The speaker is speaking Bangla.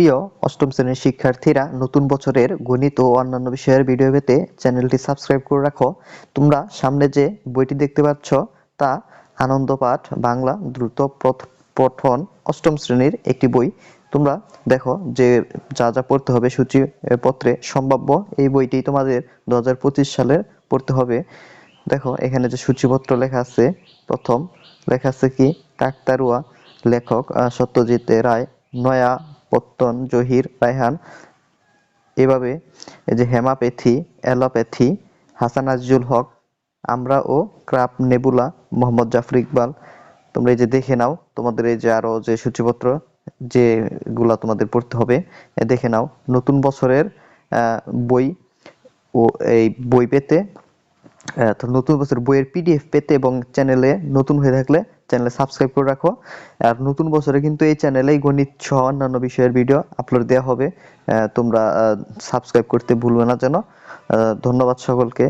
প্রিয় অষ্টম শ্রেণির শিক্ষার্থীরা, নতুন বছরের গণিত ও অন্যান্য বিষয়ের ভিডিও পেতে চ্যানেলটি সাবস্ক্রাইব করে রাখো। তোমরা সামনে যে বইটি দেখতে পাচ্ছ, তা আনন্দ পাঠ বাংলা দ্রুত পঠন অষ্টম শ্রেণির একটি বই। তোমরা দেখো যে যা যা পড়তে হবে সূচি পত্রে সম্ভাব্য এই বইটি তোমাদের দু হাজার পঁচিশ সালের পড়তে হবে। দেখো এখানে যে সূচিপত্র লেখা আছে, প্রথম লেখা আছে কি? কাকতারুয়া লেখক সত্যজিৎ রায়, নয়া পত্তন, জহির, রায়হান। এভাবে যে হেমাপ্যাথি অ্যালোপ্যাথি, হাসান আজিজুল হক, আমরা ও ক্রাপ নেবুলা, মোহাম্মদ জাফর ইকবাল, তোমরা এই যে দেখে নাও, তোমাদের এই যে আরও যে সূচিপত্র, যেগুলা তোমাদের পড়তে হবে দেখে নাও। নতুন বছরের বই ও এই বই পেতে তো নতুন বছর বইয়ের পিডিএফ পেতে এবং চ্যানেলে নতুন হয়ে থাকলে চ্যানেলে সাবস্ক্রাইব করে রাখো। আর নতুন বছরে কিন্তু এই চ্যানেলেই গণিত সহ অন্যান্য বিষয়ের ভিডিও আপলোড দেওয়া হবে। তোমরা সাবস্ক্রাইব করতে ভুলবে না যেন। ধন্যবাদ সকলকে।